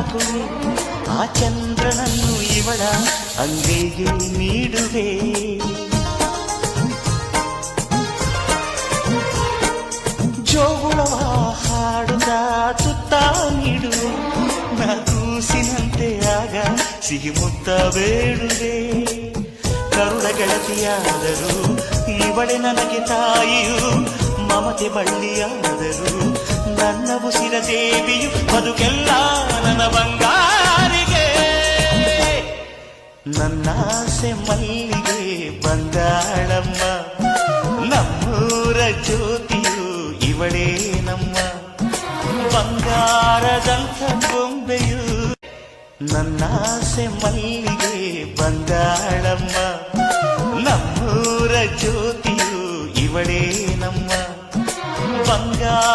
ತಾಕುವೆ ಆ ಚಂದ್ರನನ್ನು ಇವಳ ಅಂಗೈಗೆ ನೀಡುವೆ ಜೋಗುಳವ ಹಾಡುತ್ತಾ ತುತ್ತ ನೀಡುವೆ ನಾ ಕೂಸಿನಂತೆ ಆಗ ಸಿಹಿ ಮುತ್ತ ಬೇಡುವೆ ಕರುಳ ಗೆಳತಿಯಾದರು ಇವಳೆ ನನಗೆ ತಾಯಿಯು ಮಮತೆ ಬಳ್ಳಿಯಾದರು ನನ್ನ ಉಸಿರ ದೇವಿಯು ಬದುಕೆಲ್ಲ ನನ್ನ ಬಂಗಾರಿಗೆ ನನ್ನಾಸೆ ಮಲ್ಲಿಗೆ ಬಂಗಾಳಮ್ಮ ನಮ್ಮೂರ ಜ್ಯೋತಿಯು ಇವಳೇ ನಮ್ಮ ಬಂಗಾರದಂಥ ಗೊಂಬೆಯು ನನ್ನಾಸೆ ಮಲ್ಲಿಗೆ ಬಂಗಾಳಮ್ಮ ನಮ್ಮೂರ ಜ್ಯೋತಿಯು ಇವಳೇ ನಮ್ಮ ಬಂಗಾರ